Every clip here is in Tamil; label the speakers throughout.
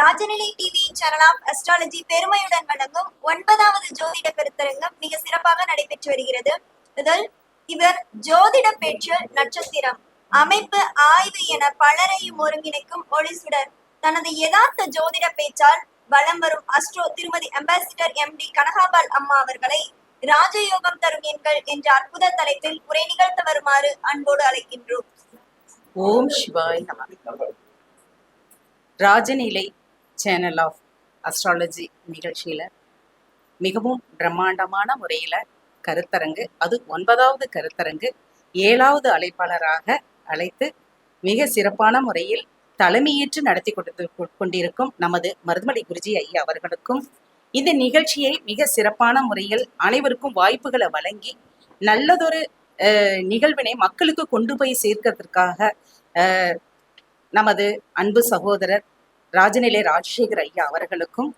Speaker 1: ராஜநிலை டிவி சேனல் ஆஃப் அஸ்ட்ராலஜி பெருமையுடன் வழங்கும் ஒன்பதாவது ஜோதிட கருத்தரங்கம் மிக சிறப்பாக நடைபெற்று வருகிறது இதில் இவர் ஜோதிட பேச்சு நட்சத்திரம் அமைப்பு ஆய்வு என பலரையும் ஒருங்கிணைக்கும் ஒளிசுடர் தனது யதார்த்த ஜோதிட பேச்சால் வலம் வரும் அஸ்ட்ரோ திருமதி அம்பாசிடர் எம் டி கனகாபால் அம்மா அவர்களை ராஜயோகம் தரும் எண்கள் என்ற அற்புத தலைப்பில் உரை நிகழ்த்த வருமாறு அன்போடு அழைக்கின்றோம் ஓம் சிவாய் ராஜநிலை சேனல் ஆஃப் அஸ்ட்ராலஜி நிகழ்ச்சியில் மிகவும் பிரம்மாண்டமான முறையில் கருத்தரங்கு அது ஒன்பதாவது கருத்தரங்கு ஏழாவது அழைப்பாளராக அழைத்து மிக சிறப்பான முறையில் தலைமையேற்று நடத்தி கொடுத்து கொண்டிருக்கும் நமது மருதுமலை குருஜி ஐயா அவர்களுக்கும் இந்த நிகழ்ச்சியை மிக சிறப்பான முறையில் அனைவருக்கும் வாய்ப்புகளை வழங்கி நல்லதொரு நிகழ்வினை மக்களுக்கு கொண்டு போய் சேர்க்கிறதுக்காக நமது அன்பு சகோதரர் ராஜநிலை ராஜசேகர் ஐயா அவர்களுக்கும்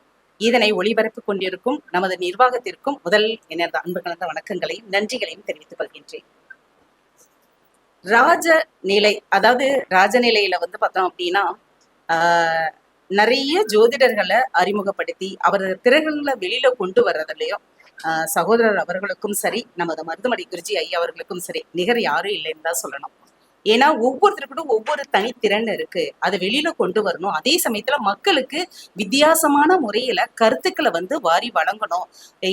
Speaker 1: இதனை ஒளிபரப்பு கொண்டிருக்கும் நமது நிர்வாகத்திற்கும் முதல் எனது அன்பு கலந்த வணக்கங்களையும் நன்றிகளையும் தெரிவித்துக் கொள்கின்றேன் ராஜ நிலை அதாவது ராஜநிலையில வந்து பார்த்தோம் அப்படின்னா நிறைய ஜோதிடர்களை அறிமுகப்படுத்தி அவரது திறகுல வெளியில கொண்டு வர்றதுலயும் சகோதரர் அவர்களுக்கும் சரி நமது மருதுமடி குருஜி ஐயா அவர்களுக்கும் சரி நிகர் யாரும் இல்லைன்னு தான் சொல்லணும் ஏன்னா ஒவ்வொருத்தருக்கிட்டும் ஒவ்வொரு தனித்திறன் இருக்கு அதை வெளியில கொண்டு வரணும் அதே சமயத்துல மக்களுக்கு வித்தியாசமான முறையில கருத்துக்களை வந்து வாரி வழங்கணும்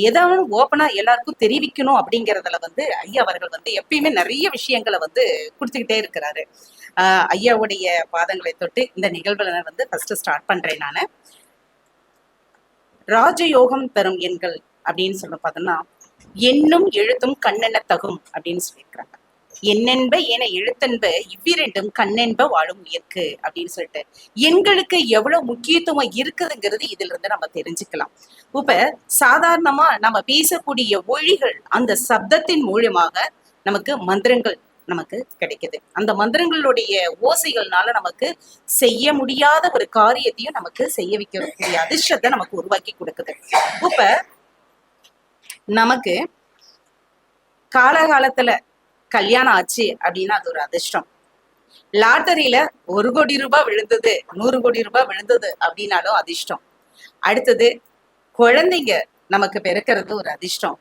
Speaker 1: ஏதாவது ஓப்பனா எல்லாருக்கும் தெரிவிக்கணும் அப்படிங்கறதுல வந்து ஐயா அவர்கள் வந்து எப்பயுமே நிறைய விஷயங்களை வந்து கொடுத்துக்கிட்டே இருக்கிறாரு ஆஹ் ஐயாவுடைய பாதங்களை தொட்டு இந்த நிகழ்வுல வந்து ஃபர்ஸ்ட் ஸ்டார்ட் பண்றேன் நானு ராஜயோகம் தரும் எண்கள் அப்படின்னு சொல்ல பார்த்தோம்னா எண்ணும் எழுத்தும் கண்ணெண்ண தகும் அப்படின்னு சொல்லியிருக்கிறாங்க என்னென்ப என எழுத்தன்ப இவ்விரண்டும் கண்ணென்ப வாழும் உயர்க்கு அப்படின்னு சொல்லிட்டு எண்களுக்கு எவ்வளவு முக்கியத்துவம் இருக்குதுங்கிறது இதுல இருந்து நம்ம தெரிஞ்சுக்கலாம் இப்ப சாதாரணமா நம்ம பேசக்கூடிய ஒழிகள் அந்த சப்தத்தின் மூலியமாக நமக்கு மந்திரங்கள் நமக்கு கிடைக்குது அந்த மந்திரங்களுடைய ஓசைகள்னால நமக்கு செய்ய முடியாத ஒரு காரியத்தையும் நமக்கு செய்ய வைக்கக்கூடிய அதிர்ஷ்டத்தை நமக்கு உருவாக்கி கொடுக்குது இப்ப நமக்கு காலகாலத்துல கல்யாணம் ஆச்சு அப்படின்னா அது ஒரு அதிர்ஷ்டம் லாட்டரியில ஒரு கோடி ரூபாய் விழுந்தது நூறு கோடி ரூபாய் விழுந்தது அப்படின்னாலும் அதிர்ஷ்டம் அடுத்தது குழந்தைங்க நமக்கு பிறக்கிறது ஒரு அதிர்ஷ்டம்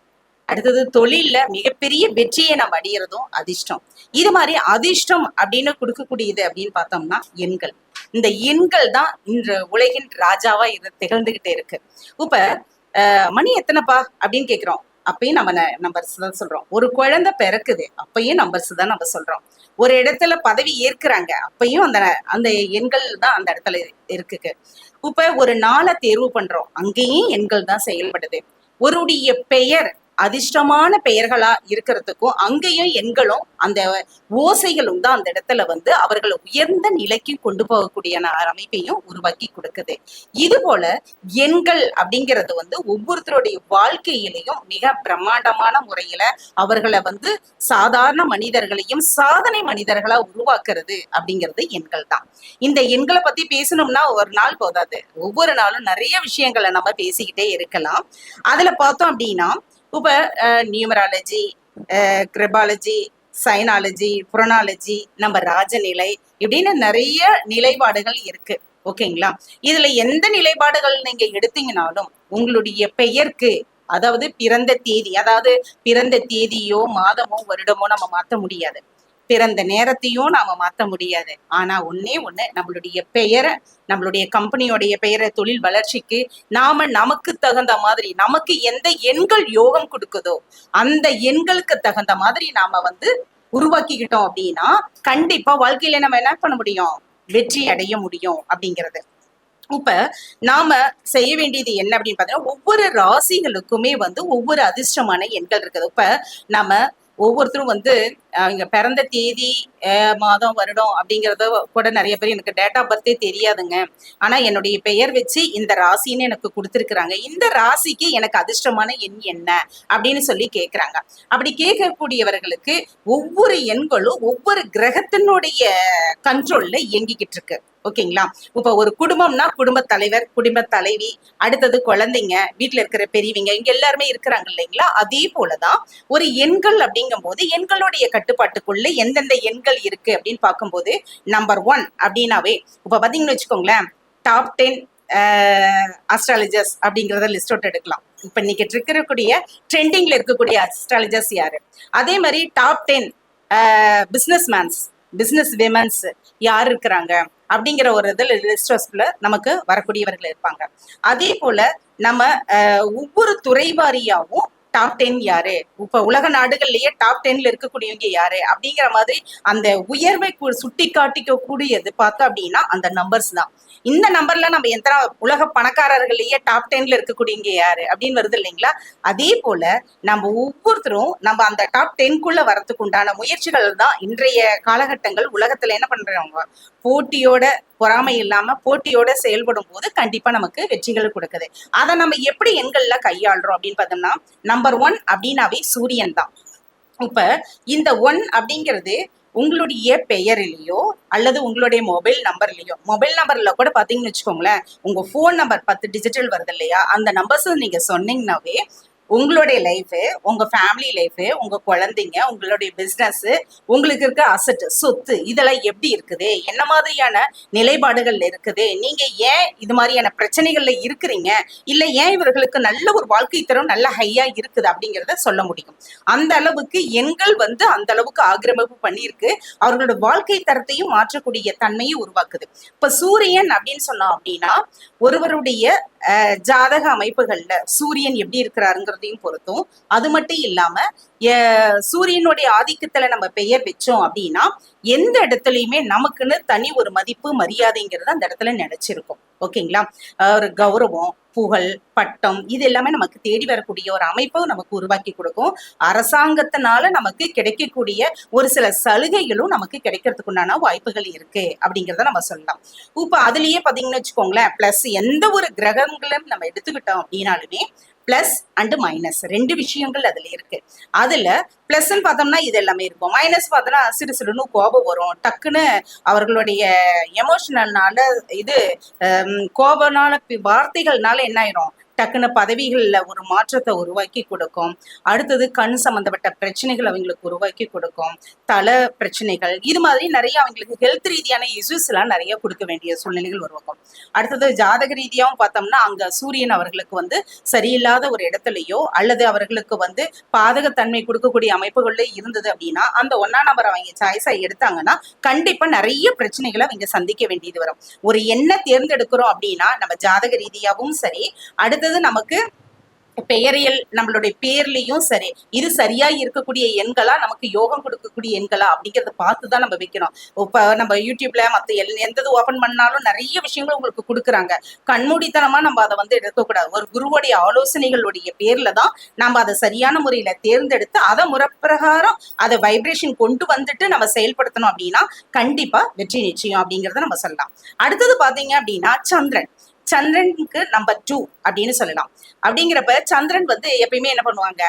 Speaker 1: அடுத்தது தொழில்ல மிகப்பெரிய வெற்றியை நம்ம அடையிறதும் அதிர்ஷ்டம் இது மாதிரி அதிர்ஷ்டம் அப்படின்னு கொடுக்கக்கூடியது அப்படின்னு பார்த்தோம்னா எண்கள் இந்த எண்கள் தான் இன்று உலகின் ராஜாவா இது திகழ்ந்துகிட்டே இருக்கு இப்ப மணி எத்தனைப்பா அப்படின்னு கேக்குறோம் அப்பயும் நம்ம நம்பர்ஸ் தான் சொல்றோம் ஒரு குழந்தை பிறக்குது அப்பயும் நம்பர்ஸ் தான் நம்ம சொல்றோம் ஒரு இடத்துல பதவி ஏற்கிறாங்க அப்பயும் அந்த அந்த எண்கள் தான் அந்த இடத்துல இருக்கு இப்ப ஒரு நாளை தேர்வு பண்றோம் அங்கேயும் எண்கள் தான் செயல்படுது ஒருடைய பெயர் அதிர்ஷ்டமான பெயர்களா இருக்கிறதுக்கும் அங்கேயும் எண்களும் அந்த ஓசைகளும் தான் அந்த இடத்துல வந்து அவர்களை உயர்ந்த நிலைக்கு கொண்டு போகக்கூடிய அமைப்பையும் உருவாக்கி கொடுக்குது இது போல எண்கள் அப்படிங்கிறது வந்து ஒவ்வொருத்தருடைய வாழ்க்கையிலையும் மிக பிரம்மாண்டமான முறையில அவர்களை வந்து சாதாரண மனிதர்களையும் சாதனை மனிதர்களா உருவாக்குறது அப்படிங்கிறது எண்கள் தான் இந்த எண்களை பத்தி பேசணும்னா ஒரு நாள் போதாது ஒவ்வொரு நாளும் நிறைய விஷயங்களை நம்ம பேசிக்கிட்டே இருக்கலாம் அதுல பார்த்தோம் அப்படின்னா இப்போ நியூமராலஜி கிரிபாலஜி சைனாலஜி புறனாலஜி நம்ம ராஜநிலை இப்படின்னு நிறைய நிலைப்பாடுகள் இருக்கு ஓகேங்களா இதுல எந்த நிலைப்பாடுகள் நீங்க எடுத்தீங்கனாலும் உங்களுடைய பெயருக்கு அதாவது பிறந்த தேதி அதாவது பிறந்த தேதியோ மாதமோ வருடமோ நம்ம மாற்ற முடியாது பிறந்த நேரத்தையும் நாம மாத்த முடியாது ஆனா ஒன்னே ஒண்ணு நம்மளுடைய பெயரை நம்மளுடைய கம்பெனியோடைய பெயரை தொழில் வளர்ச்சிக்கு நாம நமக்கு தகுந்த மாதிரி நமக்கு எந்த எண்கள் யோகம் கொடுக்குதோ அந்த எண்களுக்கு தகுந்த மாதிரி நாம வந்து உருவாக்கிக்கிட்டோம் அப்படின்னா கண்டிப்பா வாழ்க்கையில நம்ம என்ன பண்ண முடியும் வெற்றி அடைய முடியும் அப்படிங்கிறது இப்ப நாம செய்ய வேண்டியது என்ன அப்படின்னு பாத்தீங்கன்னா ஒவ்வொரு ராசிகளுக்குமே வந்து ஒவ்வொரு அதிர்ஷ்டமான எண்கள் இருக்குது இப்ப நம்ம ஒவ்வொருத்தரும் வந்து இங்க பிறந்த தேதி மாதம் வருடம் அப்படிங்கிறத கூட நிறைய பேர் எனக்கு டேட் ஆஃப் பர்த்தே தெரியாதுங்க ஆனா என்னுடைய பெயர் வச்சு இந்த ராசின்னு எனக்கு கொடுத்துருக்குறாங்க இந்த ராசிக்கு எனக்கு அதிர்ஷ்டமான எண் என்ன அப்படின்னு சொல்லி கேட்குறாங்க அப்படி கேட்கக்கூடியவர்களுக்கு ஒவ்வொரு எண்களும் ஒவ்வொரு கிரகத்தினுடைய கண்ட்ரோல்ல இயங்கிக்கிட்டு இருக்கு ஓகேங்களா இப்போ ஒரு குடும்பம்னா குடும்ப தலைவர் குடும்ப தலைவி அடுத்தது குழந்தைங்க வீட்டுல இருக்கிற பெரியவங்க இங்க எல்லாருமே இருக்கிறாங்க இல்லைங்களா அதே போலதான் ஒரு எண்கள் அப்படிங்கும் போது எண்களுடைய கட்டுப்பாட்டுக்குள்ளே எந்தெந்த எண்கள் இருக்கு அப்படின்னு பார்க்கும்போது நம்பர் ஒன் அப்படின்னாவே இப்போ பாத்தீங்கன்னு வச்சுக்கோங்களேன் டாப் டென் அஸ்ட்ராலஜர்ஸ் அப்படிங்கிறத லிஸ்ட் அவுட் எடுக்கலாம் இப்போ இன்னைக்கு இருக்கக்கூடிய ட்ரெண்டிங்ல இருக்கக்கூடிய அஸ்ட்ராலஜர்ஸ் யாரு அதே மாதிரி top ten business mens business womens யார் இருக்கிறாங்க அப்படிங்கிற ஒரு இதில் லிஸ்டர்ஸ்ல நமக்கு வரக்கூடியவர்கள் இருப்பாங்க அதே போல நம்ம ஒவ்வொரு துறை வாரியாகவும் டாப் டென் யாரு இப்ப உலக நாடுகள்லயே டாப் டென்ல இருக்கக்கூடியவங்க யாரு அப்படிங்கிற மாதிரி அந்த உயர்வை சுட்டி காட்டிக்க கூடியது பார்த்தோம் அப்படின்னா அந்த நம்பர்ஸ் தான் இந்த நம்பர்ல நம்ம எத்தனை உலக பணக்காரர்களையே டாப் டென்ல இருக்கக்கூடியங்க யாரு அப்படின்னு வருது இல்லைங்களா அதே போல நம்ம ஒவ்வொருத்தரும் நம்ம அந்த டாப் டென்குள்ள வரத்துக்கு உண்டான முயற்சிகள் தான் இன்றைய காலகட்டங்கள் உலகத்துல என்ன பண்றவங்க போட்டியோட பொறாமை இல்லாம போட்டியோட செயல்படும் போது கண்டிப்பா நமக்கு வெற்றிகள் கொடுக்குது அதை நம்ம எப்படி எண்கள்ல கையாளுறோம் அப்படின்னு பார்த்தோம்னா நம்பர் ஒன் அப்படின்னாவே சூரியன் தான் இப்ப இந்த ஒன் அப்படிங்கிறது உங்களுடைய பெயரிலேயோ அல்லது உங்களுடைய மொபைல் நம்பர்லேயோ மொபைல் நம்பர்ல கூட பார்த்தீங்கன்னு வச்சுக்கோங்களேன் உங்க ஃபோன் நம்பர் பத்து டிஜிட்டல் வருது இல்லையா அந்த நம்பர்ஸ் நீங்க சொன்னீங்கன்னாவே உங்களுடைய லைஃபு உங்க ஃபேமிலி லைஃபு உங்க குழந்தைங்க உங்களுடைய பிஸ்னஸ் உங்களுக்கு இருக்க அசட் சொத்து இதெல்லாம் எப்படி இருக்குது என்ன மாதிரியான நிலைப்பாடுகள் இருக்குது நீங்க ஏன் இது மாதிரியான பிரச்சனைகள்ல இருக்கிறீங்க இல்ல ஏன் இவர்களுக்கு நல்ல ஒரு வாழ்க்கை தரம் நல்ல ஹையா இருக்குது அப்படிங்கிறத சொல்ல முடியும் அந்த அளவுக்கு எண்கள் வந்து அந்த அளவுக்கு ஆக்கிரமிப்பு பண்ணியிருக்கு அவர்களோட வாழ்க்கை தரத்தையும் மாற்றக்கூடிய தன்மையை உருவாக்குது இப்ப சூரியன் அப்படின்னு சொன்னோம் அப்படின்னா ஒருவருடைய ஜாதக அமைப்புகள்ல சூரியன் எப்படி இருக்கிறாருங்கிறது எல்லாத்தையும் பொறுத்தும் அது மட்டும் இல்லாம சூரியனுடைய ஆதிக்கத்துல நம்ம பெயர் வச்சோம் அப்படின்னா எந்த இடத்துலயுமே நமக்குன்னு தனி ஒரு மதிப்பு மரியாதைங்கிறது அந்த இடத்துல நினைச்சிருக்கும் ஓகேங்களா ஒரு கௌரவம் புகழ் பட்டம் இது எல்லாமே நமக்கு தேடி வரக்கூடிய ஒரு அமைப்பை நமக்கு உருவாக்கி கொடுக்கும் அரசாங்கத்தினால நமக்கு கிடைக்கக்கூடிய ஒரு சில சலுகைகளும் நமக்கு கிடைக்கிறதுக்கு உண்டான வாய்ப்புகள் இருக்கு அப்படிங்கிறத நம்ம சொல்லலாம் இப்போ அதுலயே பாத்தீங்கன்னு வச்சுக்கோங்களேன் பிளஸ் எந்த ஒரு கிரகங்களும் நம்ம எடுத்துக்கிட்டோம் அப்படின்னாலுமே பிளஸ் அண்டு மைனஸ் ரெண்டு விஷயங்கள் அதில் இருக்கு அதில் ப்ளஸ்ன்னு பார்த்தோம்னா இது எல்லாமே இருக்கும் மைனஸ் பார்த்தோம்னா சிறு சிறுன்னு கோபம் வரும் டக்குன்னு அவர்களுடைய எமோஷனல்னால இது கோபனால வார்த்தைகள்னால என்ன ஆயிரும் டக்குன்னு பதவிகளில் ஒரு மாற்றத்தை உருவாக்கி கொடுக்கும் அடுத்தது கண் சம்மந்தப்பட்ட பிரச்சனைகள் அவங்களுக்கு உருவாக்கி கொடுக்கும் தலை பிரச்சனைகள் இது மாதிரி நிறைய அவங்களுக்கு ஹெல்த் ரீதியான இஷ்யூஸ் எல்லாம் நிறைய கொடுக்க வேண்டிய சூழ்நிலைகள் உருவாக்கும் அடுத்தது ஜாதக ரீதியாகவும் பார்த்தோம்னா அங்கே சூரியன் அவர்களுக்கு வந்து சரியில்லாத ஒரு இடத்துலையோ அல்லது அவர்களுக்கு வந்து பாதகத்தன்மை கொடுக்கக்கூடிய அமைப்புகளில் இருந்தது அப்படின்னா அந்த ஒன்னா நம்பர் அவங்க சாய்ஸாக எடுத்தாங்கன்னா கண்டிப்பாக நிறைய பிரச்சனைகளை அவங்க சந்திக்க வேண்டியது வரும் ஒரு எண்ணெய் தேர்ந்தெடுக்கிறோம் அப்படின்னா நம்ம ஜாதக ரீதியாகவும் சரி அடுத்தது அடுத்தது நமக்கு பெயரியல் நம்மளுடைய பேர்லயும் சரி இது சரியா இருக்கக்கூடிய எண்களா நமக்கு யோகம் கொடுக்கக்கூடிய எண்களா அப்படிங்கறத பார்த்துதான் நம்ம வைக்கணும் இப்ப நம்ம யூடியூப்ல மத்த எல் எந்த ஓபன் பண்ணாலும் நிறைய விஷயங்கள் உங்களுக்கு கொடுக்குறாங்க கண்மூடித்தனமா நம்ம அதை வந்து எடுக்கக்கூடாது ஒரு குருவுடைய ஆலோசனைகளுடைய பேர்ல தான் நம்ம அதை சரியான முறையில தேர்ந்தெடுத்து அதை முறப்பிரகாரம் அதை வைப்ரேஷன் கொண்டு வந்துட்டு நம்ம செயல்படுத்தணும் அப்படின்னா கண்டிப்பா வெற்றி நிச்சயம் அப்படிங்கறத நம்ம சொல்லலாம் அடுத்தது பாத்தீங்க அப்படின்னா சந்திரன் சந்திரனுக்கு நம்பர் டூ அப்படின்னு சொல்லலாம் அப்படிங்கிறப்ப சந்திரன் வந்து எப்பயுமே என்ன பண்ணுவாங்க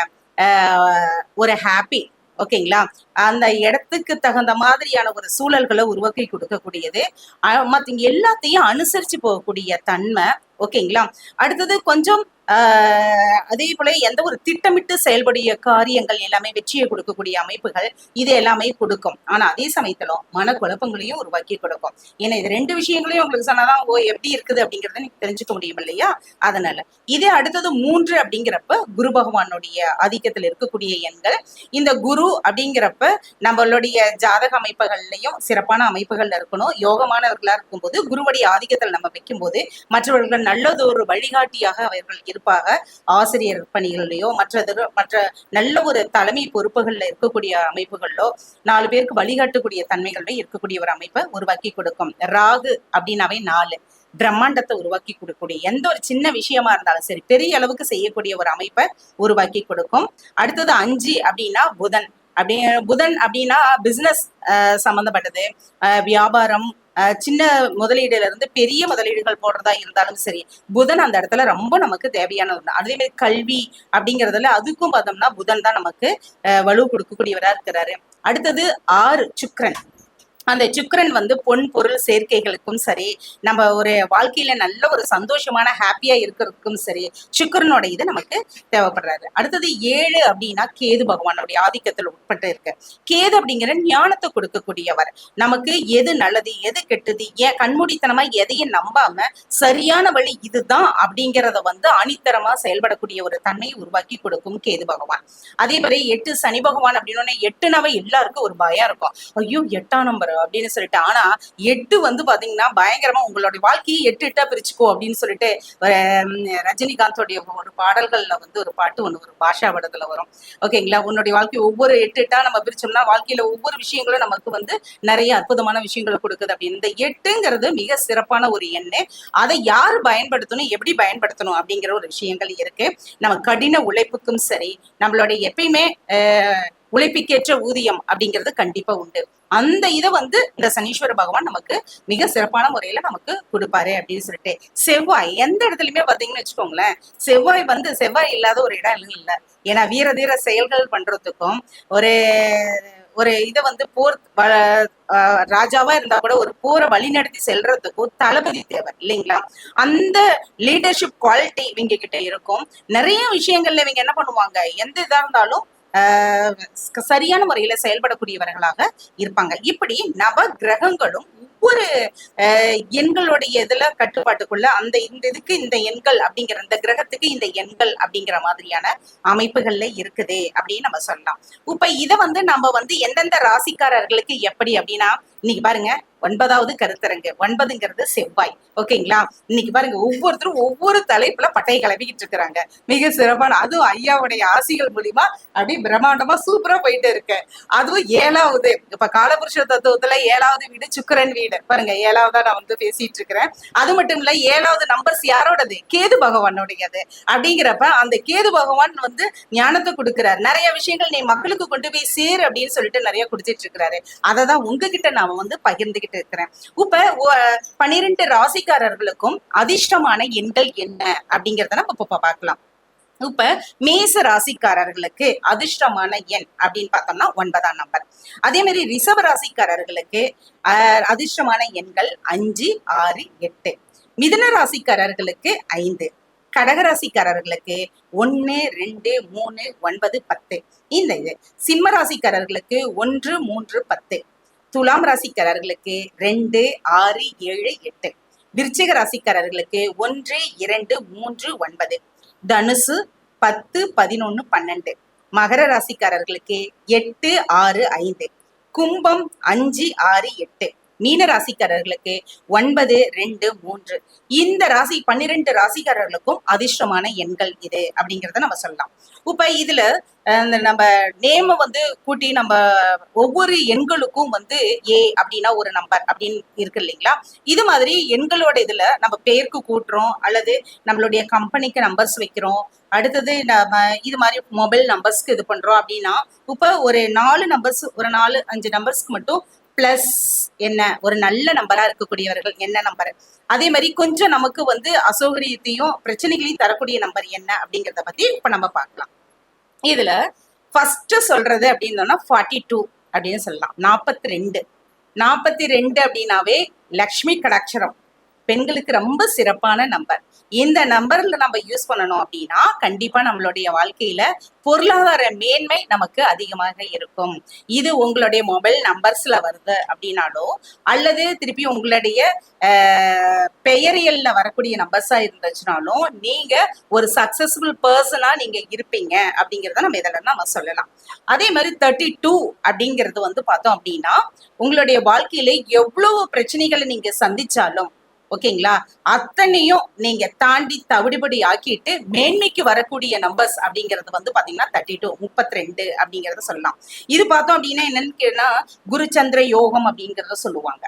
Speaker 1: ஒரு ஹாப்பி ஓகேங்களா அந்த இடத்துக்கு தகுந்த மாதிரியான ஒரு சூழல்களை உருவாக்கி கொடுக்கக்கூடியது மற்ற எல்லாத்தையும் அனுசரிச்சு போகக்கூடிய தன்மை ஓகேங்களா அடுத்தது கொஞ்சம் அதே போல எந்த ஒரு திட்டமிட்டு செயல்படிய காரியங்கள் எல்லாமே வெற்றியை கொடுக்கக்கூடிய அமைப்புகள் இது எல்லாமே கொடுக்கும் ஆனா அதே சமயத்துல குழப்பங்களையும் உருவாக்கி கொடுக்கும் ஏன்னா இது ரெண்டு விஷயங்களையும் உங்களுக்கு சொன்னாதான் ஓ எப்படி இருக்குது அப்படிங்கறத நீங்க தெரிஞ்சுக்க முடியும் இல்லையா அதனால இதே அடுத்தது மூன்று அப்படிங்கிறப்ப குரு பகவானுடைய ஆதிக்கத்தில் இருக்கக்கூடிய எண்கள் இந்த குரு அப்படிங்கிறப்ப நம்மளுடைய ஜாதக அமைப்புகள்லையும் சிறப்பான அமைப்புகள்ல இருக்கணும் யோகமானவர்களா இருக்கும்போது குருவடி ஆதிக்கத்தில் நம்ம வைக்கும் போது மற்றவர்கள் நல்லதொரு வழிகாட்டியாக அவர்கள் குறிப்பாக ஆசிரியர் பணிகளிலேயோ மற்ற மற்ற நல்ல ஒரு தலைமை பொறுப்புகளில் இருக்கக்கூடிய அமைப்புகளிலோ நாலு பேருக்கு வழிகாட்டக்கூடிய தன்மைகளிலும் இருக்கக்கூடிய ஒரு அமைப்பை உருவாக்கி கொடுக்கும் ராகு அப்படின்னாவே நாலு பிரம்மாண்டத்தை உருவாக்கி கொடுக்கக்கூடிய எந்த ஒரு சின்ன விஷயமா இருந்தாலும் சரி பெரிய அளவுக்கு செய்யக்கூடிய ஒரு அமைப்பை உருவாக்கி கொடுக்கும் அடுத்தது அஞ்சு அப்படின்னா புதன் அப்படி புதன் அப்படின்னா பிசினஸ் சம்மந்தப்பட்டது வியாபாரம் சின்ன முதலீடுல இருந்து பெரிய முதலீடுகள் போடுறதா இருந்தாலும் சரி புதன் அந்த இடத்துல ரொம்ப நமக்கு தேவையான ஒன்று அதே மாதிரி கல்வி அப்படிங்கிறதுல அதுக்கும் பார்த்தோம்னா புதன் தான் நமக்கு வலு கொடுக்கக்கூடியவராக இருக்கிறாரு அடுத்தது ஆறு சுக்கரன் அந்த சுக்கரன் வந்து பொன் பொருள் சேர்க்கைகளுக்கும் சரி நம்ம ஒரு வாழ்க்கையில நல்ல ஒரு சந்தோஷமான ஹாப்பியா இருக்கிறதுக்கும் சரி சுக்கரனோட இது நமக்கு தேவைப்படுறாரு அடுத்தது ஏழு அப்படின்னா கேது பகவானுடைய ஆதிக்கத்தில் உட்பட்டு இருக்கு கேது அப்படிங்கிற ஞானத்தை கொடுக்கக்கூடியவர் நமக்கு எது நல்லது எது கெட்டது ஏன் கண்மூடித்தனமா எதையும் நம்பாம சரியான வழி இதுதான் அப்படிங்கிறத வந்து அணித்தரமா செயல்படக்கூடிய ஒரு தன்மையை உருவாக்கி கொடுக்கும் கேது பகவான் அதே மாதிரி எட்டு சனி பகவான் அப்படின்னு எட்டுனாவே எல்லாருக்கும் ஒரு பயம் இருக்கும் ஐயோ எட்டாம் நம்பர் போறாரு அப்படின்னு சொல்லிட்டு ஆனா எட்டு வந்து பாத்தீங்கன்னா பயங்கரமா உங்களுடைய வாழ்க்கையை எட்டு எட்டா பிரிச்சுக்கோ அப்படின்னு சொல்லிட்டு ரஜினிகாந்தோடைய ஒரு பாடல்கள்ல வந்து ஒரு பாட்டு ஒண்ணு ஒரு பாஷா படத்துல வரும் ஓகேங்களா உன்னுடைய வாழ்க்கை ஒவ்வொரு எட்டு எட்டா நம்ம பிரிச்சோம்னா வாழ்க்கையில ஒவ்வொரு விஷயங்களும் நமக்கு வந்து நிறைய அற்புதமான விஷயங்களை கொடுக்குது அப்படின்னு இந்த எட்டுங்கிறது மிக சிறப்பான ஒரு எண்ணு அதை யாரு பயன்படுத்தணும் எப்படி பயன்படுத்தணும் அப்படிங்கிற ஒரு விஷயங்கள் இருக்கு நம்ம கடின உழைப்புக்கும் சரி நம்மளுடைய எப்பயுமே உழைப்பிக்கேற்ற ஊதியம் அப்படிங்கிறது கண்டிப்பா உண்டு அந்த இதை வந்து இந்த சனீஸ்வர பகவான் நமக்கு மிக சிறப்பான முறையில நமக்கு கொடுப்பாரு அப்படின்னு சொல்லிட்டு செவ்வாய் எந்த இடத்துலயுமே பாத்தீங்கன்னு வச்சுக்கோங்களேன் செவ்வாய் வந்து செவ்வாய் இல்லாத ஒரு இடம் இல்லை ஏன்னா வீர தீர செயல்கள் பண்றதுக்கும் ஒரு ஒரு இதை வந்து போர் ராஜாவா இருந்தா கூட ஒரு போரை வழிநடத்தி செல்றதுக்கும் தளபதி தேவை இல்லைங்களா அந்த லீடர்ஷிப் குவாலிட்டி இவங்க கிட்ட இருக்கும் நிறைய விஷயங்கள்ல இவங்க என்ன பண்ணுவாங்க எந்த இதா இருந்தாலும் சரியான முறையில செயல்படக்கூடியவர்களாக இருப்பாங்க இப்படி நவ கிரகங்களும் ஒவ்வொரு எண்களுடைய இதுல கட்டுப்பாட்டுக்குள்ள அந்த இந்த இதுக்கு இந்த எண்கள் அப்படிங்கிற இந்த கிரகத்துக்கு இந்த எண்கள் அப்படிங்கிற மாதிரியான அமைப்புகள்ல இருக்குது அப்படின்னு நம்ம சொல்லலாம் இப்ப இதை வந்து நம்ம வந்து எந்தெந்த ராசிக்காரர்களுக்கு எப்படி அப்படின்னா இன்னைக்கு பாருங்க ஒன்பதாவது கருத்தரங்கு ஒன்பதுங்கிறது செவ்வாய் ஓகேங்களா இன்னைக்கு பாருங்க ஒவ்வொருத்தரும் ஒவ்வொரு தலைப்புல பட்டை கிளப்பிக்கிட்டு இருக்கிறாங்க மிக சிறப்பான அதுவும் ஐயாவுடைய ஆசிகள் மூலியமா அப்படியே பிரம்மாண்டமா சூப்பரா போயிட்டு இருக்கு அதுவும் ஏழாவது இப்ப காலபுருஷ தத்துவத்துல ஏழாவது வீடு சுக்கரன் வீடு பாருங்க ஏழாவதா நான் வந்து பேசிட்டு இருக்கிறேன் அது மட்டும் இல்ல ஏழாவது நம்பர்ஸ் யாரோடது கேது பகவானுடையது அப்படிங்கிறப்ப அந்த கேது பகவான் வந்து ஞானத்தை கொடுக்கிறார் நிறைய விஷயங்கள் நீ மக்களுக்கு கொண்டு போய் சேரு அப்படின்னு சொல்லிட்டு நிறைய குடுத்துட்டு இருக்கிறாரு அதை தான் உங்ககிட்ட நான் நான் வந்து பகிர்ந்துகிட்டு இருக்கிறேன் இப்ப பனிரெண்டு ராசிக்காரர்களுக்கும் அதிர்ஷ்டமான எண்கள் என்ன அப்படிங்கறத நம்ம இப்ப பார்க்கலாம் இப்ப மேச ராசிக்காரர்களுக்கு அதிர்ஷ்டமான எண் அப்படின்னு பார்த்தோம்னா ஒன்பதாம் நம்பர் அதே மாதிரி ரிசர்வ் ராசிக்காரர்களுக்கு அதிர்ஷ்டமான எண்கள் அஞ்சு ஆறு எட்டு மிதன ராசிக்காரர்களுக்கு ஐந்து கடகராசிக்காரர்களுக்கு ஒன்னு ரெண்டு மூணு ஒன்பது பத்து இந்த இது சிம்ம ராசிக்காரர்களுக்கு ஒன்று மூன்று பத்து துலாம் ராசிக்காரர்களுக்கு ரெண்டு ஆறு ஏழு எட்டு விருச்சிக ராசிக்காரர்களுக்கு ஒன்று இரண்டு மூன்று ஒன்பது தனுசு பத்து பதினொன்று பன்னெண்டு மகர ராசிக்காரர்களுக்கு எட்டு ஆறு ஐந்து கும்பம் அஞ்சு ஆறு எட்டு மீன ராசிக்காரர்களுக்கு ஒன்பது ரெண்டு மூன்று இந்த ராசி பன்னிரெண்டு ராசிக்காரர்களுக்கும் அதிர்ஷ்டமான எண்கள் இது அப்படிங்கிறத நம்ம சொல்லலாம் இப்ப இதுல நம்ம நேம வந்து கூட்டி நம்ம ஒவ்வொரு எண்களுக்கும் வந்து ஏ அப்படின்னா ஒரு நம்பர் அப்படின்னு இருக்கு இல்லைங்களா இது மாதிரி எண்களோட இதுல நம்ம பெயருக்கு கூட்டுறோம் அல்லது நம்மளுடைய கம்பெனிக்கு நம்பர்ஸ் வைக்கிறோம் அடுத்தது நம்ம இது மாதிரி மொபைல் நம்பர்ஸ்க்கு இது பண்றோம் அப்படின்னா இப்ப ஒரு நாலு நம்பர்ஸ் ஒரு நாலு அஞ்சு நம்பர்ஸ்க்கு மட்டும் பிளஸ் என்ன ஒரு நல்ல நம்பரா இருக்கக்கூடியவர்கள் என்ன நம்பர் அதே மாதிரி கொஞ்சம் நமக்கு வந்து அசௌகரியத்தையும் பிரச்சனைகளையும் தரக்கூடிய நம்பர் என்ன அப்படிங்கிறத பத்தி இப்ப நம்ம பார்க்கலாம் இதுல ஃபர்ஸ்ட் சொல்றது அப்படின்னு ஃபார்ட்டி டூ அப்படின்னு சொல்லலாம் நாற்பத்தி ரெண்டு நாற்பத்தி ரெண்டு அப்படின்னாவே லக்ஷ்மி கடாட்சரம் பெண்களுக்கு ரொம்ப சிறப்பான நம்பர் இந்த நம்பர்ல நம்ம யூஸ் பண்ணணும் அப்படின்னா கண்டிப்பா நம்மளுடைய வாழ்க்கையில பொருளாதார மேன்மை நமக்கு அதிகமாக இருக்கும் இது உங்களுடைய மொபைல் நம்பர்ஸ்ல வருது அப்படின்னாலோ அல்லது திருப்பி உங்களுடைய பெயரியல்ல வரக்கூடிய நம்பர்ஸா இருந்துச்சுனாலும் நீங்க ஒரு சக்சஸ்ஃபுல் பர்சனா நீங்க இருப்பீங்க அப்படிங்கிறத நம்ம இதெல்லாம் நம்ம சொல்லலாம் அதே மாதிரி தேர்ட்டி டூ அப்படிங்கிறது வந்து பார்த்தோம் அப்படின்னா உங்களுடைய வாழ்க்கையில எவ்வளவு பிரச்சனைகளை நீங்க சந்திச்சாலும் ஓகேங்களா அத்தனையும் நீங்க தாண்டி தவிடுபடி ஆக்கிட்டு மேன்மைக்கு வரக்கூடிய நம்பர்ஸ் அப்படிங்கிறது வந்து பாத்தீங்கன்னா தேர்ட்டி டூ முப்பத்தி ரெண்டு அப்படிங்கறத சொல்லலாம் இது பார்த்தோம் அப்படின்னா என்னன்னு கேட்டா குருச்சந்திர யோகம் அப்படிங்கறத சொல்லுவாங்க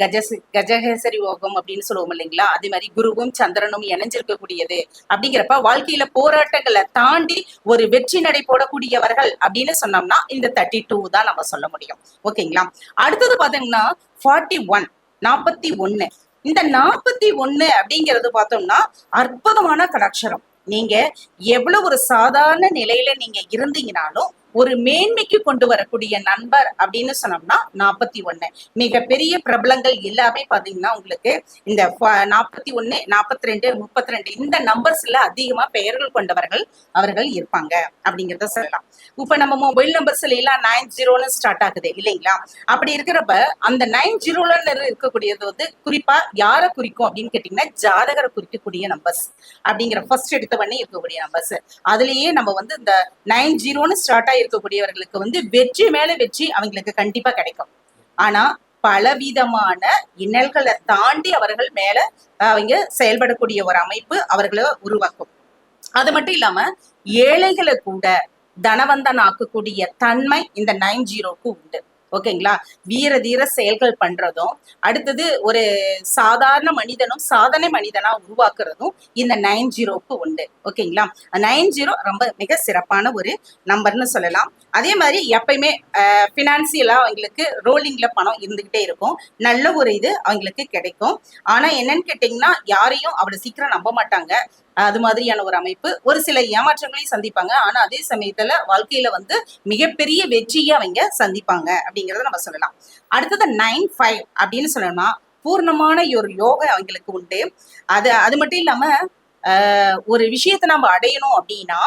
Speaker 1: கஜஸ் கஜகேசரி யோகம் அப்படின்னு சொல்லுவோம் இல்லைங்களா அதே மாதிரி குருவும் சந்திரனும் இணைஞ்சிருக்கக்கூடியது அப்படிங்கிறப்ப வாழ்க்கையில போராட்டங்களை தாண்டி ஒரு வெற்றி நடை போடக்கூடியவர்கள் அப்படின்னு சொன்னோம்னா இந்த தேர்ட்டி டூ தான் நம்ம சொல்ல முடியும் ஓகேங்களா அடுத்தது பாத்தீங்கன்னா ஃபார்ட்டி ஒன் நாற்பத்தி ஒன்னு இந்த நாற்பத்தி ஒண்ணு அப்படிங்கிறது பார்த்தோம்னா அற்புதமான கடாட்சரம் நீங்க எவ்வளவு ஒரு சாதாரண நிலையில நீங்க இருந்தீங்கனாலும் ஒரு மேன்மைக்கு கொண்டு வரக்கூடிய நண்பர் அப்படின்னு சொன்னோம்னா நாற்பத்தி ஒன்னு மிகப்பெரிய பிரபலங்கள் எல்லாமே பாத்தீங்கன்னா உங்களுக்கு இந்த நாற்பத்தி ஒன்னு நாற்பத்தி ரெண்டு முப்பத்தி ரெண்டு இந்த நம்பர்ஸ்ல அதிகமா பெயர்கள் கொண்டவர்கள் அவர்கள் இருப்பாங்க அப்படிங்கிறத சொல்லலாம் இப்ப நம்ம மொபைல் நம்பர்ஸ்ல எல்லாம் நைன் ஜீரோன்னு ஸ்டார்ட் ஆகுது இல்லைங்களா அப்படி இருக்கிறப்ப அந்த நைன் ஜீரோல இருக்கக்கூடியது வந்து குறிப்பா யாரை குறிக்கும் அப்படின்னு கேட்டீங்கன்னா ஜாதகரை குறிக்கக்கூடிய நம்பர்ஸ் அப்படிங்கிற ஃபர்ஸ்ட் எடுத்த உடனே இருக்கக்கூடிய நம்பர்ஸ் அதுலயே நம்ம வந்து இந்த நைன் ஜீரோன்னு ஸ்டார்ட் ஆகி இருக்கக்கூடியவர்களுக்கு வந்து வெற்றி மேல வெற்றி அவங்களுக்கு கண்டிப்பா கிடைக்கும் ஆனா பலவிதமான இன்னல்களை தாண்டி அவர்கள் மேல அவங்க செயல்படக்கூடிய ஒரு அமைப்பு அவர்களை உருவாக்கும் அது மட்டும் இல்லாம ஏழைகளை கூட தனவந்தன் ஆக்கக்கூடிய தன்மை இந்த நைன் ஜீரோக்கு உண்டு ஓகேங்களா வீர தீர செயல்கள் பண்றதும் அடுத்தது ஒரு சாதாரண மனிதனும் சாதனை மனிதனா உருவாக்குறதும் இந்த நைன் ஜீரோக்கு உண்டு ஓகேங்களா நைன் ஜீரோ ரொம்ப மிக சிறப்பான ஒரு நம்பர்னு சொல்லலாம் அதே மாதிரி எப்பயுமே பினான்சியலா அவங்களுக்கு ரோலிங்ல பணம் இருந்துகிட்டே இருக்கும் நல்ல ஒரு இது அவங்களுக்கு கிடைக்கும் ஆனா என்னன்னு கேட்டீங்கன்னா யாரையும் அவ்வளவு சீக்கிரம் நம்ப மாட்டாங்க அது மாதிரியான ஒரு அமைப்பு ஒரு சில ஏமாற்றங்களையும் சந்திப்பாங்க ஆனா அதே சமயத்துல வாழ்க்கையில வந்து மிகப்பெரிய வெற்றியை அவங்க சந்திப்பாங்க அப்படிங்கறத நம்ம சொல்லலாம் அடுத்தது நைன் ஃபைவ் அப்படின்னு சொல்லணும்னா பூர்ணமான ஒரு யோகம் அவங்களுக்கு உண்டு அது அது மட்டும் இல்லாம ஒரு விஷயத்த நம்ம அடையணும் அப்படின்னா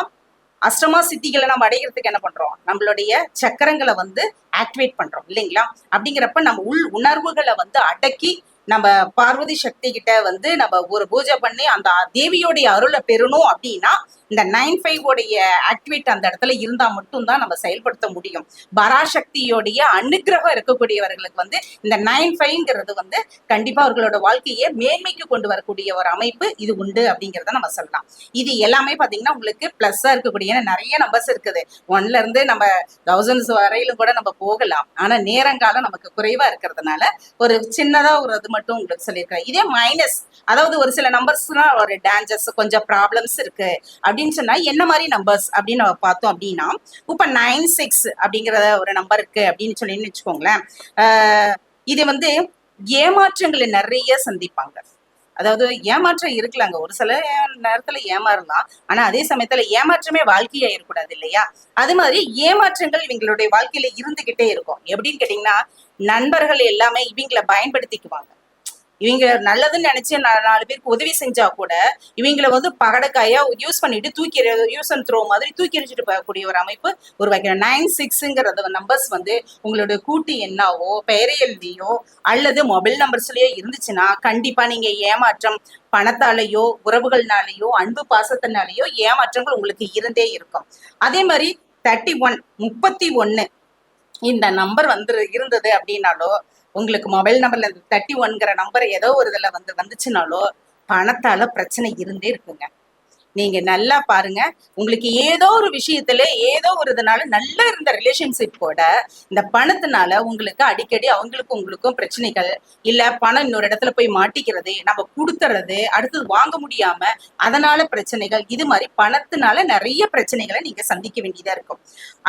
Speaker 1: அஷ்டமா சித்திகளை நம்ம அடைகிறதுக்கு என்ன பண்றோம் நம்மளுடைய சக்கரங்களை வந்து ஆக்டிவேட் பண்றோம் இல்லைங்களா அப்படிங்கிறப்ப நம்ம உள் உணர்வுகளை வந்து அடக்கி நம்ம பார்வதி சக்தி கிட்ட வந்து நம்ம ஒரு பூஜை பண்ணி அந்த தேவியோடைய அருளை பெறணும் அப்படின்னா இந்த நைன் ஃபைவ் உடைய ஆக்டிவேட் அந்த இடத்துல இருந்தா மட்டும்தான் நம்ம செயல்படுத்த முடியும் பராசக்தியோடைய அனுகிரகம் இருக்கக்கூடியவர்களுக்கு வந்து இந்த நைன் ஃபைவ்ங்கிறது வந்து கண்டிப்பா அவர்களோட வாழ்க்கையை மேன்மைக்கு கொண்டு வரக்கூடிய ஒரு அமைப்பு இது உண்டு அப்படிங்கிறத நம்ம சொல்லலாம் இது எல்லாமே பாத்தீங்கன்னா உங்களுக்கு பிளஸ்ஸா இருக்கக்கூடிய நிறைய நம்பர்ஸ் இருக்குது ஒன்ல இருந்து நம்ம தௌசண்ட்ஸ் வரையிலும் கூட நம்ம போகலாம் ஆனா நேரங்காலம் நமக்கு குறைவா இருக்கிறதுனால ஒரு சின்னதா ஒரு இது மட்டும் உங்களுக்கு சொல்லியிருக்கேன் இதே மைனஸ் அதாவது ஒரு சில நம்பர்ஸ்லாம் ஒரு டேஞ்சர்ஸ் கொஞ்சம் ப்ராப்ளம்ஸ் இருக்கு அப்படி அப்படின்னு சொன்னா என்ன மாதிரி நம்பர்ஸ் அப்படின்னு நம்ம பார்த்தோம் அப்படின்னா இப்ப நைன் சிக்ஸ் அப்படிங்கிற ஒரு நம்பர் இருக்கு அப்படின்னு சொல்லி வச்சுக்கோங்களேன் இது வந்து ஏமாற்றங்களை நிறைய சந்திப்பாங்க அதாவது ஏமாற்றம் இருக்கலாங்க ஒரு சில நேரத்துல ஏமாறலாம் ஆனா அதே சமயத்துல ஏமாற்றமே வாழ்க்கையா இருக்கக்கூடாது இல்லையா அது மாதிரி ஏமாற்றங்கள் இவங்களுடைய வாழ்க்கையில இருந்துகிட்டே இருக்கும் எப்படின்னு கேட்டீங்கன்னா நண்பர்கள் எல்லாமே இவங்களை பயன்படுத்திக்குவாங்க இவங்க நல்லதுன்னு நினைச்சு நாலு பேருக்கு உதவி செஞ்சா கூட இவங்கள வந்து பகடக்காயா யூஸ் பண்ணிட்டு தூக்கி யூஸ் அண்ட் த்ரோ மாதிரி தூக்கி எறிஞ்சிட்டு போகக்கூடிய ஒரு அமைப்பு ஒரு உருவாக்கிற நைன் சிக்ஸுங்கிறது நம்பர்ஸ் வந்து உங்களோட கூட்டி என்னாவோ பெயரையல்லையோ அல்லது மொபைல் நம்பர்ஸ்லயோ இருந்துச்சுன்னா கண்டிப்பா நீங்க ஏமாற்றம் பணத்தாலேயோ உறவுகள்னாலேயோ அன்பு பாசத்தினாலேயோ ஏமாற்றங்கள் உங்களுக்கு இருந்தே இருக்கும் அதே மாதிரி தேர்ட்டி ஒன் முப்பத்தி ஒன்று இந்த நம்பர் வந்து இருந்தது அப்படின்னாலோ உங்களுக்கு மொபைல் நம்பர்ல தேர்ட்டி ஒன்கிற நம்பர் ஏதோ ஒரு இதில் வந்து வந்துச்சுனாலோ பணத்தால பிரச்சனை இருந்தே இருக்குங்க நீங்க நல்லா பாருங்க உங்களுக்கு ஏதோ ஒரு விஷயத்துல ஏதோ ஒரு இதனால நல்லா இருந்த ரிலேஷன்ஷிப் கூட இந்த பணத்தினால உங்களுக்கு அடிக்கடி அவங்களுக்கும் உங்களுக்கும் பிரச்சனைகள் இல்ல பணம் இன்னொரு இடத்துல போய் மாட்டிக்கிறது நம்ம கொடுத்துறது அடுத்தது வாங்க முடியாம அதனால பிரச்சனைகள் இது மாதிரி பணத்தினால நிறைய பிரச்சனைகளை நீங்க சந்திக்க வேண்டியதா இருக்கும்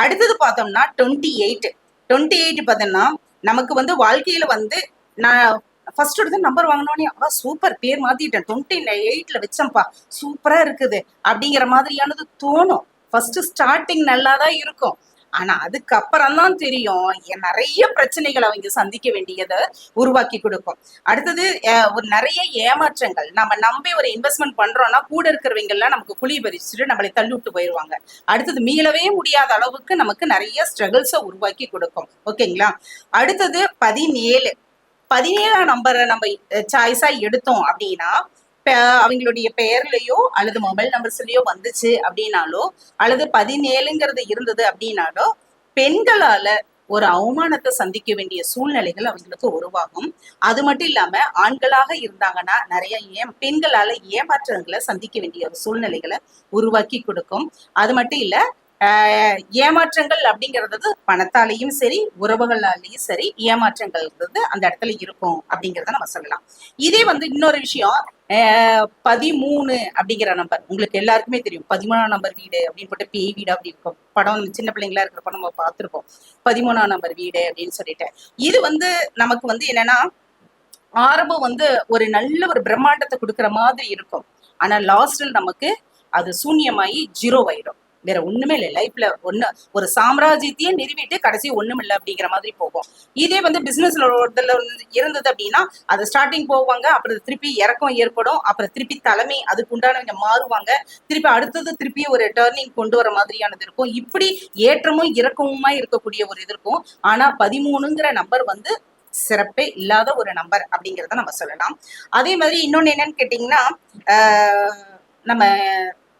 Speaker 1: அடுத்தது பார்த்தோம்னா டுவெண்ட்டி எயிட் டுவெண்ட்டி எயிட் பார்த்தோம்னா நமக்கு வந்து வாழ்க்கையில வந்து நான் ஃபர்ஸ்ட் எடுத்து நம்பர் வாங்கினோடனே அவ சூப்பர் பேர் மாத்திட்டேன் டுவெண்ட்டி எயிட்ல வச்சேன்ப்பா சூப்பரா இருக்குது அப்படிங்கிற மாதிரியானது தோணும் ஃபர்ஸ்ட் ஸ்டார்டிங் நல்லாதான் இருக்கும் ஆனா அதுக்கப்புறம் தான் தெரியும் நிறைய பிரச்சனைகளை அவங்க சந்திக்க வேண்டியதை உருவாக்கி கொடுக்கும் அடுத்தது ஒரு நிறைய ஏமாற்றங்கள் நம்ம நம்பி ஒரு இன்வெஸ்ட்மெண்ட் பண்றோம்னா கூட இருக்கிறவங்க எல்லாம் நமக்கு குழி பறிச்சுட்டு நம்மளை தள்ளி விட்டு போயிடுவாங்க அடுத்தது மீளவே முடியாத அளவுக்கு நமக்கு நிறைய ஸ்ட்ரகிள்ஸை உருவாக்கி கொடுக்கும் ஓகேங்களா அடுத்தது பதினேழு பதினேழாம் நம்பரை நம்ம சாய்ஸா எடுத்தோம் அப்படின்னா அவங்களுடைய பெயர்லயோ அல்லது மொபைல் நம்பர்ஸ்லயோ வந்துச்சு அப்படின்னாலோ அல்லது பதினேழுங்கிறது இருந்தது அப்படின்னாலோ பெண்களால ஒரு அவமானத்தை சந்திக்க வேண்டிய சூழ்நிலைகள் அவங்களுக்கு உருவாகும் அது மட்டும் இல்லாம ஆண்களாக இருந்தாங்கன்னா நிறைய ஏ பெண்களால ஏமாற்றங்களை சந்திக்க வேண்டிய ஒரு சூழ்நிலைகளை உருவாக்கி கொடுக்கும் அது மட்டும் இல்ல ஏமாற்றங்கள் அப்படிங்கிறது பணத்தாலேயும் சரி உறவுகளாலையும் சரி ஏமாற்றங்கள் அந்த இடத்துல இருக்கும் அப்படிங்கிறத நம்ம சொல்லலாம் இதே வந்து இன்னொரு விஷயம் பதிமூணு அப்படிங்கிற நம்பர் உங்களுக்கு எல்லாருக்குமே தெரியும் பதிமூணாம் நம்பர் வீடு அப்படின்னு போட்டு பேய் வீடு அப்படி இருக்கும் படம் சின்ன பிள்ளைங்களா இருக்கிறப்ப நம்ம பார்த்துருப்போம் பதிமூணாம் நம்பர் வீடு அப்படின்னு சொல்லிட்டு இது வந்து நமக்கு வந்து என்னன்னா ஆரம்பம் வந்து ஒரு நல்ல ஒரு பிரம்மாண்டத்தை கொடுக்குற மாதிரி இருக்கும் ஆனா லாஸ்டில் நமக்கு அது சூன்யமாயி ஜீரோ ஆயிடும் வேற ஒண்ணுமே இல்லை லைஃப்ல ஒண்ணு ஒரு சாம்ராஜ்யத்தையே நிறுவிட்டு கடைசி ஒண்ணும் இல்லை அப்படிங்கிற மாதிரி போகும் இதே வந்து பிசினஸ்ல ஒருத்தல இருந்தது அப்படின்னா அது ஸ்டார்டிங் போவாங்க அப்புறம் திருப்பி இறக்கம் ஏற்படும் அப்புறம் திருப்பி தலைமை அதுக்கு உண்டானவங்க மாறுவாங்க திருப்பி அடுத்தது திருப்பி ஒரு டேர்னிங் கொண்டு வர மாதிரியானது இருக்கும் இப்படி ஏற்றமும் இறக்கமுமா இருக்கக்கூடிய ஒரு இது இருக்கும் ஆனா பதிமூணுங்கிற நம்பர் வந்து சிறப்பே இல்லாத ஒரு நம்பர் அப்படிங்கிறத நம்ம சொல்லலாம் அதே மாதிரி இன்னொன்னு என்னன்னு கேட்டீங்கன்னா நம்ம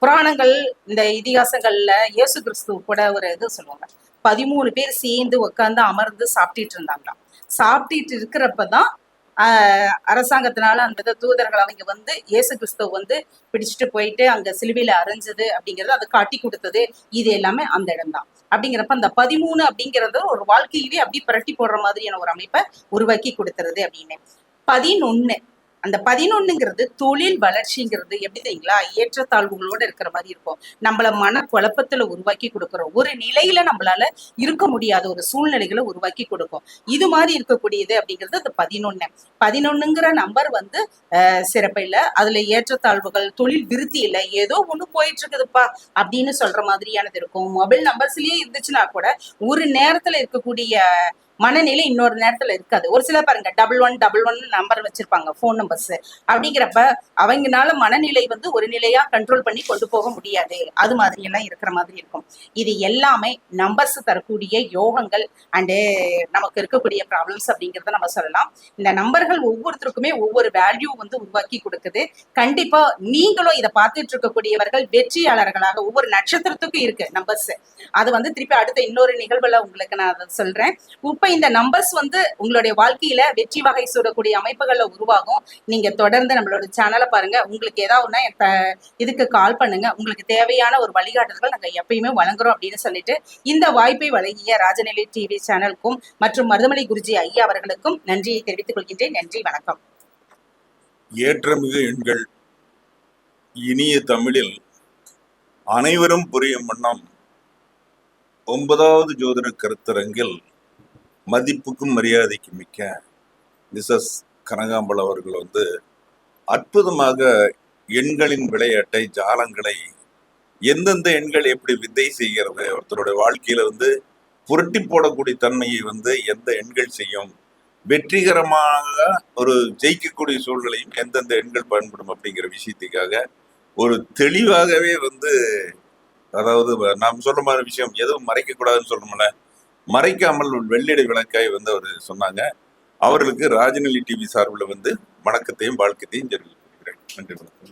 Speaker 1: புராணங்கள் இந்த இதிகாசங்கள்ல இயேசு கிறிஸ்துவ கூட ஒரு இது சொல்லுவாங்க பதிமூணு பேர் சேர்ந்து உட்காந்து அமர்ந்து சாப்பிட்டுட்டு இருந்தாங்களாம் சாப்பிட்டுட்டு இருக்கிறப்பதான் ஆஹ் அரசாங்கத்தினால அந்த தூதர்கள் அவங்க வந்து இயேசு கிறிஸ்துவ வந்து பிடிச்சிட்டு போயிட்டு அங்க சிலுவையில அரைஞ்சது அப்படிங்கிறது அதை காட்டி கொடுத்தது இது எல்லாமே அந்த இடம்தான் அப்படிங்கிறப்ப அந்த பதிமூணு அப்படிங்கிறது ஒரு வாழ்க்கையவே அப்படியே புரட்டி போடுற மாதிரியான ஒரு அமைப்பை உருவாக்கி கொடுத்துருது அப்படின்னு பதினொன்னு அந்த பதினொன்னுங்கிறது தொழில் வளர்ச்சிங்கிறது எப்படி தெரியுங்களா ஏற்றத்தாழ்வுகளோட இருக்கிற மாதிரி இருக்கும் நம்மள மன குழப்பத்துல உருவாக்கி கொடுக்குறோம் ஒரு நிலையில நம்மளால இருக்க முடியாத ஒரு சூழ்நிலைகளை உருவாக்கி கொடுக்கும் இது மாதிரி இருக்கக்கூடியது அப்படிங்கிறது அந்த பதினொன்னு பதினொன்னுங்கிற நம்பர் வந்து சிறப்பு இல்லை அதுல ஏற்றத்தாழ்வுகள் தொழில் விருத்தி இல்லை ஏதோ ஒண்ணு போயிட்டு இருக்குதுப்பா அப்படின்னு சொல்ற மாதிரியானது இருக்கும் மொபைல் நம்பர்ஸ்லயே இருந்துச்சுன்னா கூட ஒரு நேரத்துல இருக்கக்கூடிய மனநிலை இன்னொரு நேரத்துல இருக்காது ஒரு சில பாருங்க double one double one number வச்சிருப்பாங்க போன் நம்பர்ஸ் அப்படிங்கிறப்ப அவங்கனால மனநிலை வந்து ஒரு நிலையா கண்ட்ரோல் பண்ணி கொண்டு போக முடியாது அது மாதிரி எல்லாம் இருக்கிற மாதிரி இருக்கும் இது எல்லாமே நம்பர்ஸ் தரக்கூடிய யோகங்கள் அண்டு நமக்கு இருக்கக்கூடிய ப்ராப்ளம்ஸ் அப்படிங்கிறத நம்ம சொல்லலாம் இந்த நம்பர்கள் ஒவ்வொருத்தருக்குமே ஒவ்வொரு வேல்யூ வந்து உருவாக்கி கொடுக்குது கண்டிப்பா நீங்களும் இதை பார்த்துட்டு இருக்கக்கூடியவர்கள் வெற்றியாளர்களாக ஒவ்வொரு நட்சத்திரத்துக்கும் இருக்கு நம்பர்ஸ் அது வந்து திருப்பி அடுத்த இன்னொரு நிகழ்வுல உங்களுக்கு நான் அதை சொல்றேன் உப்பை இந்த நம்பர்ஸ் வந்து உங்களுடைய வாழ்க்கையில வெற்றி வகை சூடக்கூடிய அமைப்புகள்ல உருவாகும் நீங்க தொடர்ந்து நம்மளோட சேனலை பாருங்க உங்களுக்கு ஏதாவது இதுக்கு கால் பண்ணுங்க உங்களுக்கு தேவையான ஒரு வழிகாட்டுதல்கள் நாங்கள் எப்பயுமே வழங்குறோம் அப்படின்னு சொல்லிட்டு இந்த வாய்ப்பை வழங்கிய ராஜநிலை டிவி சேனலுக்கும் மற்றும் மருதமலை குருஜி ஐயா அவர்களுக்கும் நன்றியை தெரிவித்துக் கொள்கின்றேன் நன்றி வணக்கம்
Speaker 2: ஏற்றமிகு எண்கள் இனிய தமிழில் அனைவரும் புரியும் வண்ணம் ஒன்பதாவது ஜோதிட கருத்தரங்கில் மதிப்புக்கும் மரியாதைக்கும் மிக்க மிஸ்ஸஸ் கனகாம்பல் அவர்கள் வந்து அற்புதமாக எண்களின் விளையாட்டை ஜாலங்களை எந்தெந்த எண்கள் எப்படி வித்தை செய்கிறது ஒருத்தருடைய வாழ்க்கையில வந்து புரட்டி போடக்கூடிய தன்மையை வந்து எந்த எண்கள் செய்யும் வெற்றிகரமாக ஒரு ஜெயிக்கக்கூடிய சூழ்நிலையும் எந்தெந்த எண்கள் பயன்படும் அப்படிங்கிற விஷயத்துக்காக ஒரு தெளிவாகவே வந்து அதாவது நாம் சொல்ற மாதிரி விஷயம் எதுவும் மறைக்கக்கூடாதுன்னு சொல்லணும்ல மறைக்காமல் வெள்ளிடை விளக்காய் வந்து அவர் சொன்னாங்க அவர்களுக்கு ராஜநிலை டிவி சார்பில் வந்து வணக்கத்தையும் வாழ்க்கத்தையும் தெரிவிக்கிறேன் நன்றி வணக்கம்